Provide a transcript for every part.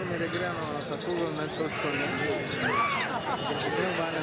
మీ దగ్గర తక్కువగా ఉన్నది చూసుకోండి. బాగానే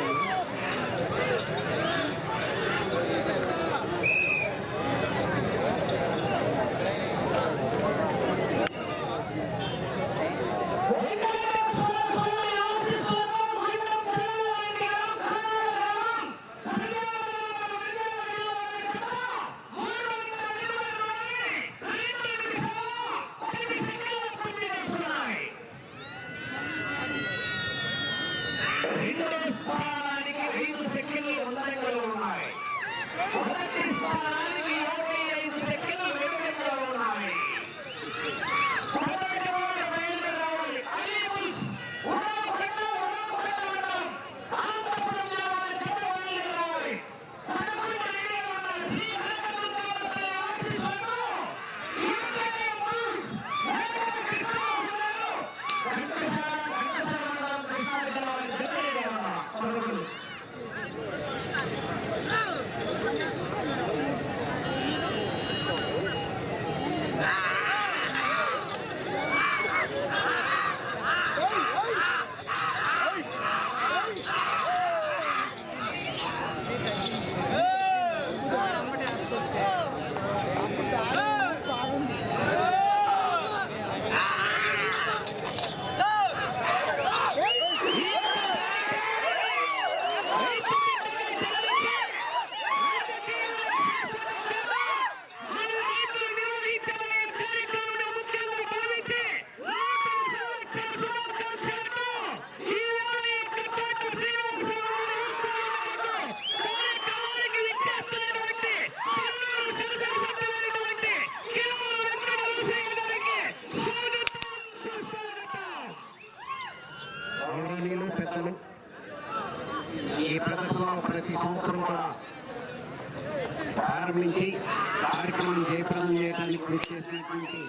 కృషి చేసినటువంటి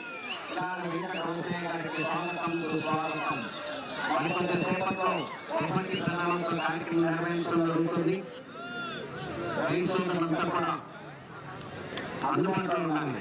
స్వాగతం మరికొంత సేపట్లో ఎటువంటి ప్రణాళిక కార్యక్రమం నిర్వహించడం అందుబాటులో ఉండాలి.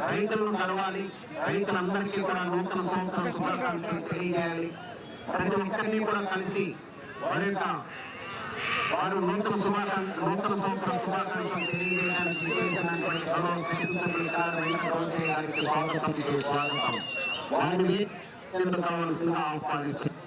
రైతులను కలవాలి. రైతులందరికీ కూడా నూతన సంవత్సరం శుభాకాంక్షలు తెలియజేయాలి. ప్రతి ఒక్కరిని కూడా కలిసి వారి యొక్క వారు నూతన శుభాకాంక్ష నూతన సంవత్సరం శుభాకాంక్షలు తెలియజేయడానికి విచ్చేసినటువంటి గౌరవ శాసనసభ్యులు గారు వెంకట గారికి స్వాగతం స్వాగతం. వారిని కావాల్సిందిగా ఆహ్వానిస్తున్నారు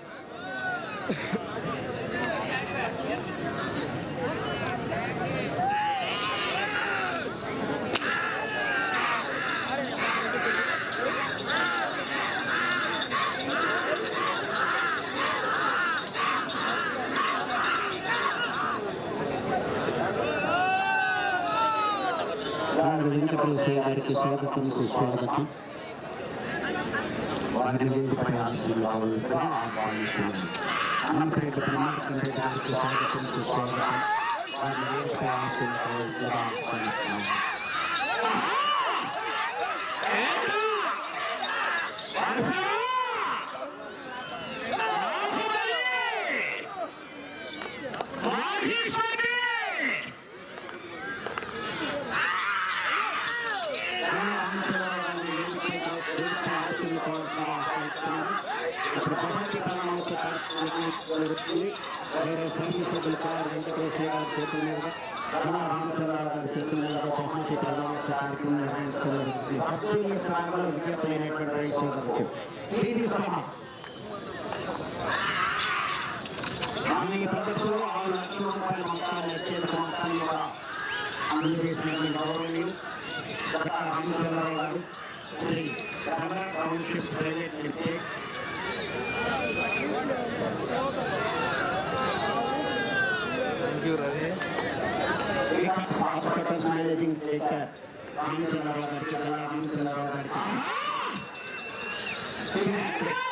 వారు వెంకటేశ్వర గారికి స్వాగతం సుస్వాగతం వారి వేదికపై ఆశీర్వాదాలు కావాల్సిందిగా ఆహ్వానిస్తున్నాను అనంతరేట బ్రహ్మాండ గారికి స్వాగతం సుస్వాగతం వారి వేదికపై ఆశీర్వాదాలు కావాల్సిందిగా ఆహ్వానిస్తున్నాను శాసనసభ్యులు కూడా వెంకటేశ్వర గారి చేతుల మీదుగా రమణ రామచంద్రరావు గారి చేతుల మీదుగా బహుమతి ప్రమాణోత్సవ కార్యక్రమం నిర్వహించుకోవాలి సబ్సిడీ స్థానంలో విజ్ఞప్తి రైతులకు ఇది సభ ఈ ప్రదర్శనలో ఆరు లక్షల రూపాయల మొత్తాన్ని అత్యంత మొత్తాన్ని కూడా అందజేసినటువంటి గౌరవనీయులు doctor Ramachandrarao garu Shri Ramana township private limited thank you Ravi Vikas hospitals managing director Ramachandrarao గారికి జిల్లా రామచంద్రరావు గారికి ఈజీ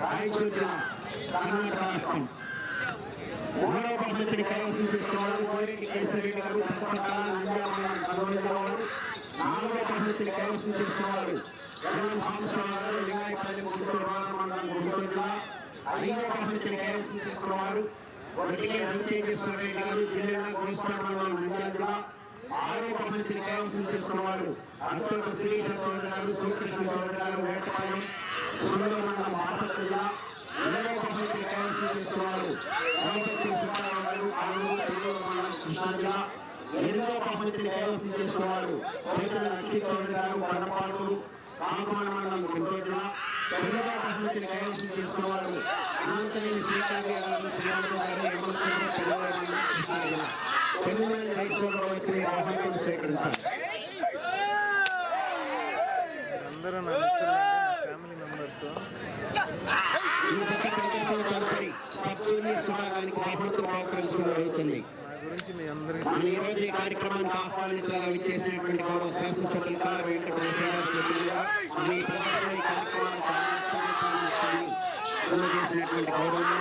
రాయచూరు కర్ణాటక రాష్ట్రం మూడవ పద్ధతిని కైవసం చేసుకున్నారు కోరిక కేసరి గారు తప్పకుండా నంద్యాల కర్నూలు నాలుగవ పద్ధతిని కైవసం లింగాయపల్లి గుంటూరు మండలం గుంటూరు జిల్లా ఐదవ కైవసం రవితేజేశ్వర రెడ్డి గారు జిల్లా మండలం నంద్యాల జిల్లా ఆరవ పద్ధతిని కైవసం చేసుకున్నారు అంతటి శ్రీధర్ చౌదరి గారు శ్రీకృష్ణ చౌదరి గారు వేటపాలెం సుందర మండలం జిల్లా కైవసం చేసుకున్నారు గణపతి సుబ్బారావు గారు ఆలూరు తెలుగు మండలం కృష్ణా జిల్లా ఎనిమిదవ పద్ధతిని కైవసం చేసుకున్నారు పేదల లక్ష్మీ చౌదరి గారు కొండపాలూరు కాకుమాన మండలం గుంటూరు జిల్లా తొమ్మిదవ కైవసం శ్రీకాంత్ గారు గారు ఎమ్మెల్సీ జిల్లా తొమ్మిది మంది రైతులు ఆహ్వానం స్వీకరించారు అందరూ నా ఫ్యామిలీ మెంబర్స్ ఈ జత ప్రదర్శన తదుపరి సబ్సిడీ సుభాగానికి జరుగుతుంది మన ఈ రోజు ఈ కార్యక్రమానికి ఆహ్వానితులుగా విచ్చేసినటువంటి గౌరవ శాసనసభ్యులు కాల ఈ కార్యక్రమానికి గౌరవం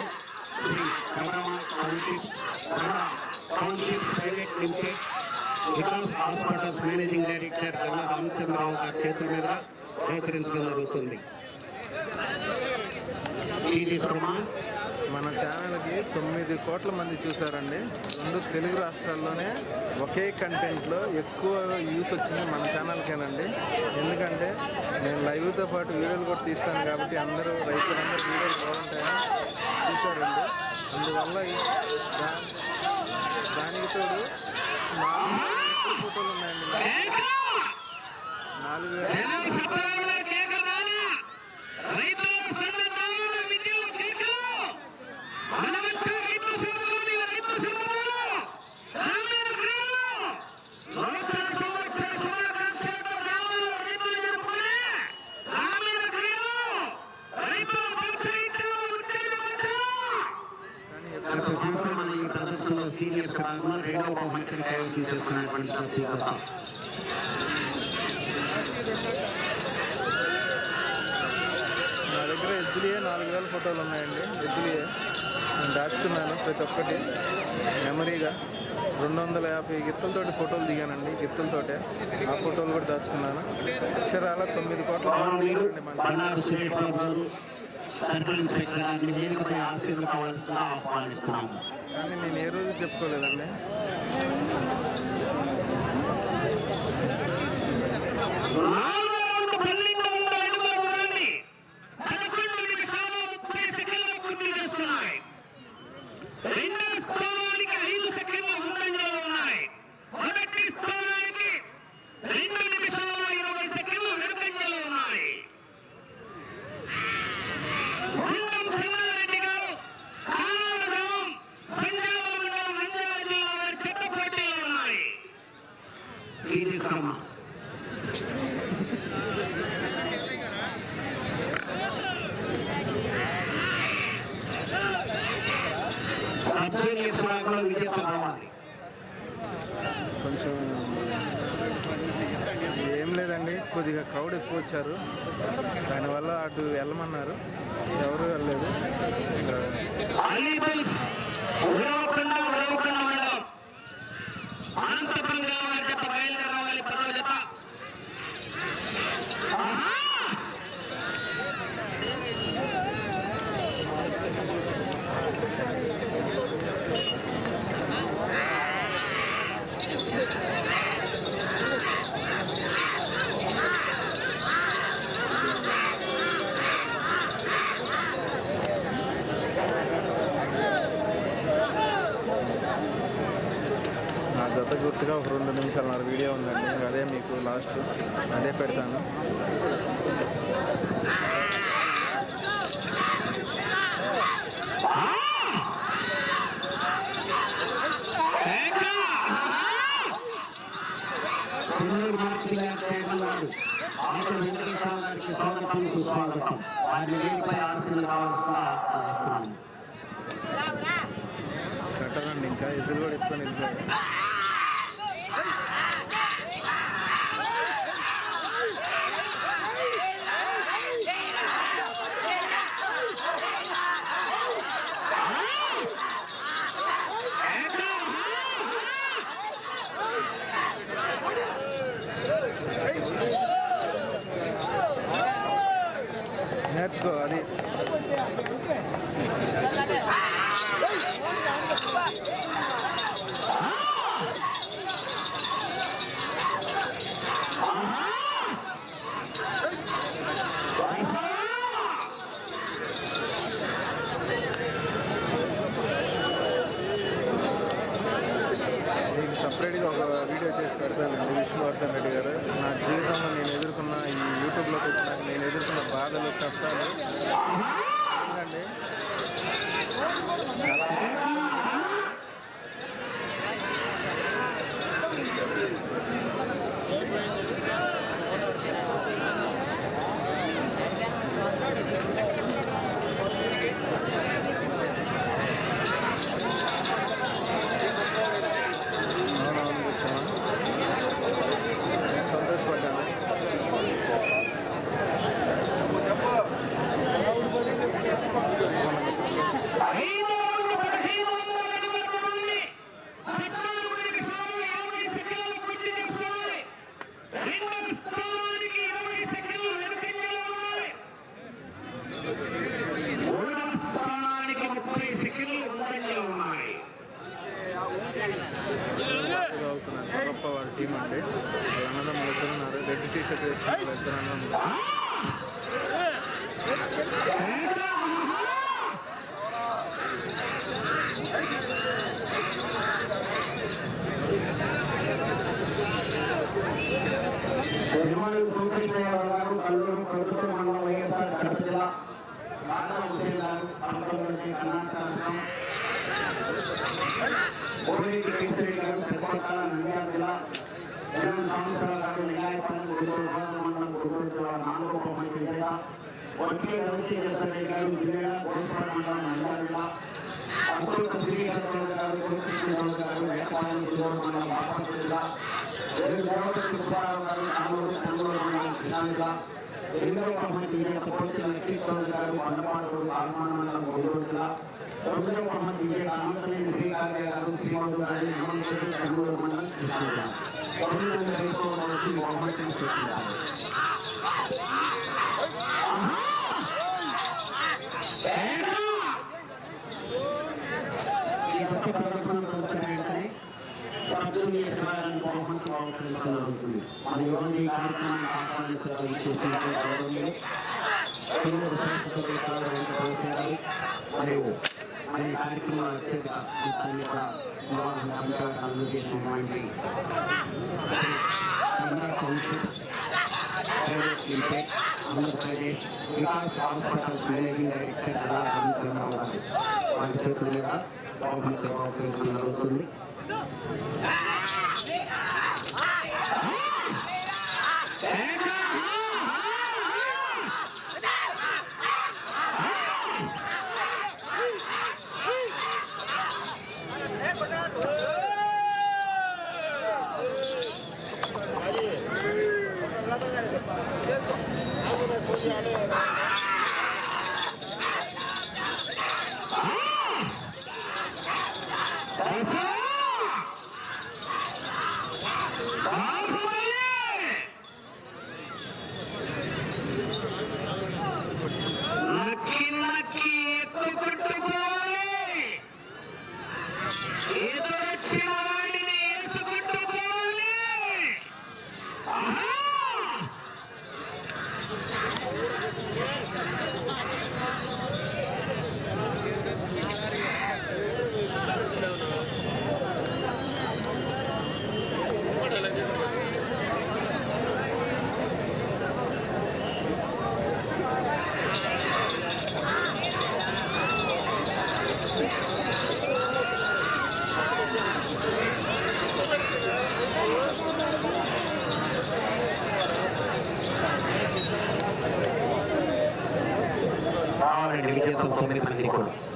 Shri Ramana township Ramana private limited Vikas hospitals managing director Ramana Ramachandrarao గారి చేతుల మీద సేకరించడం జరుగుతుంది ఇది సన్మాన్ మన ఛానల్కి తొమ్మిది కోట్ల మంది చూసారండి రెండు తెలుగు రాష్ట్రాల్లోనే ఒకే కంటెంట్లో ఎక్కువ యూస్ వచ్చింది మన ఛానల్కేనండి. ఎందుకంటే నేను లైవ్తో పాటు వీడియోలు కూడా తీస్తాను కాబట్టి అందరూ రైతులందరూ వీడియోలు బాగుంటాయని చూసారండి అందువల్ల దానికి తోడు నాలుగు ఫోటోలు ఉన్నాయండి. నాలుగు నా దగ్గర ఎద్దులియే నాలుగు వేల ఫోటోలు ఉన్నాయండి. ఎద్దులే. నేను దాచుకున్నాను ప్రతి ఒక్కటి. మెమరీగా రెండు వందల యాభై గిత్తలతోటి ఫోటోలు దిగానండి. గిత్తలతోటే. ఆ ఫోటోలు కూడా దాచుకున్నాను. అక్షరాల తొమ్మిది కోట్ల కానీ నేను ఏ రోజు చెప్పుకోలేదండి. ఇచ్చారు ఎదురు కూడా ఎత్తుకొని వెళ్ళిపోయాడు. సపరేట్గా ఒక వీడియో చేసి పెడతానండి విష్ణువర్ధన్ రెడ్డి గారు. నా జీవితంలో నేను ఎదుర్కొన్న ఈ యూట్యూబ్లోకి వచ్చినాక నేను ఎదుర్కొన్న బాధలు కష్టాలు. ఎందుకండి கொடுத்துறாங்க యజమాని సూకృష్ణయ్య గారు కల్లూరు ప్రభుత్వ మండలం గుంటూరు మండలం గుంటూరు జిల్లా నాలుగో బహుమతి విజేత వడ్డీ గారు జిల్లా గోస్వాడ మండలం నంద్యాల జిల్లా అమృత గారు గురుకృష్ణరావు గారు వేపాలి గుంటూరు మండలం బాపట్ల జిల్లా దేవపతి సుబ్బారావు గారు నాలుగు పొంగూరు మండలం కృష్ణా ఎనిమిదవ బహుమతి విజేత పోటీ గారు బండపాడు ఆల్మాన మండలం గుంటూరు జిల్లా తొమ్మిదవ గారు మండలం బహుమతిని బహుమతి మన కార్యక్రమాన్ని మరియు మన కార్యక్రమంలో అత్యంత అందజేసినటువంటి private limited Andhra Pradesh Vikas hospitals managing director అలా వారి చేతుల మీద బహుమతి బహుకరించడం జరుగుతుంది నక్కి కావాలండి విజేతం తొమ్మిది మంది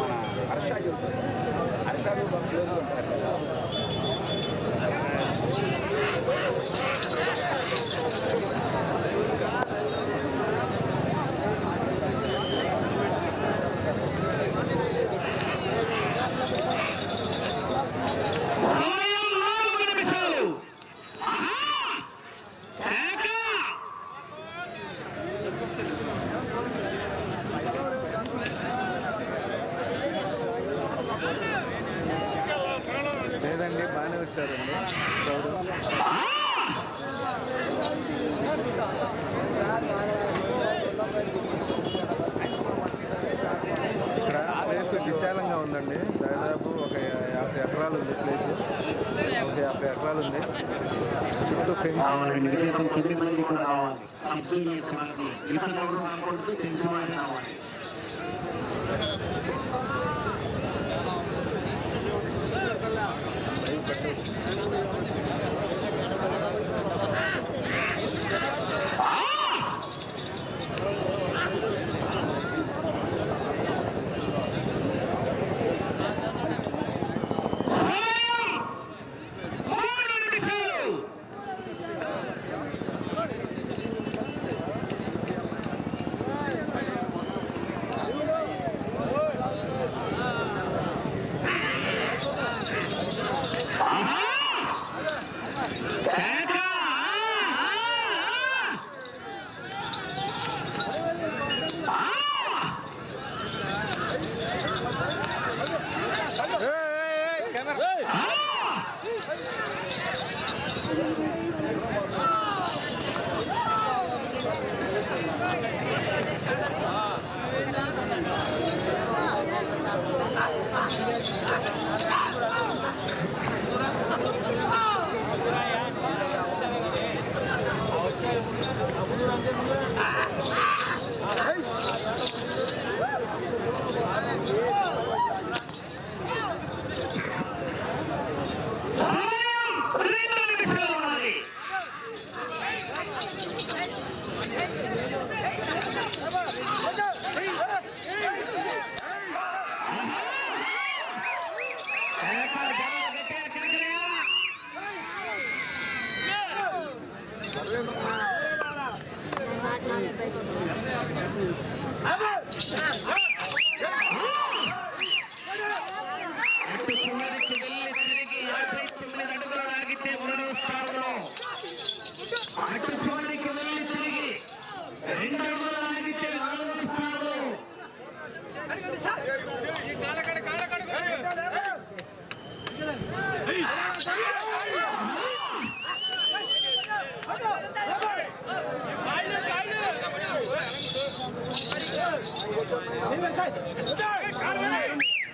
మన హర్ష యూత్ హర్ష యూత్ యాభై ఎకరాలు ఉంది ప్లేస్ ఒక యాభై ఎకరాలు ఉంది. చుట్టూ ఫ్రెండ్స్ Thank.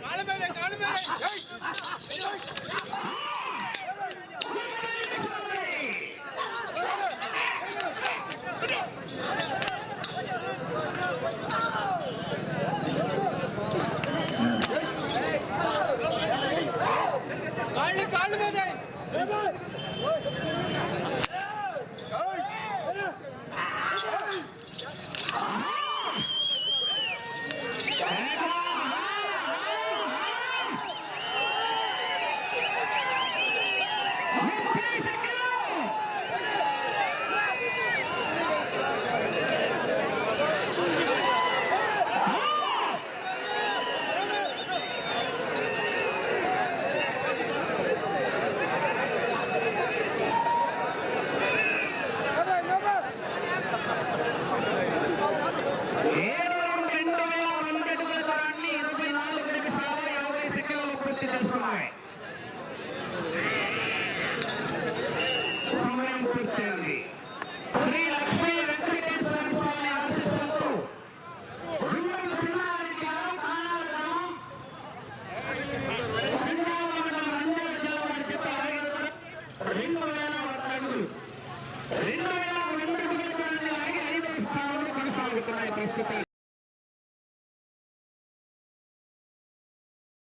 காலமே காலமே.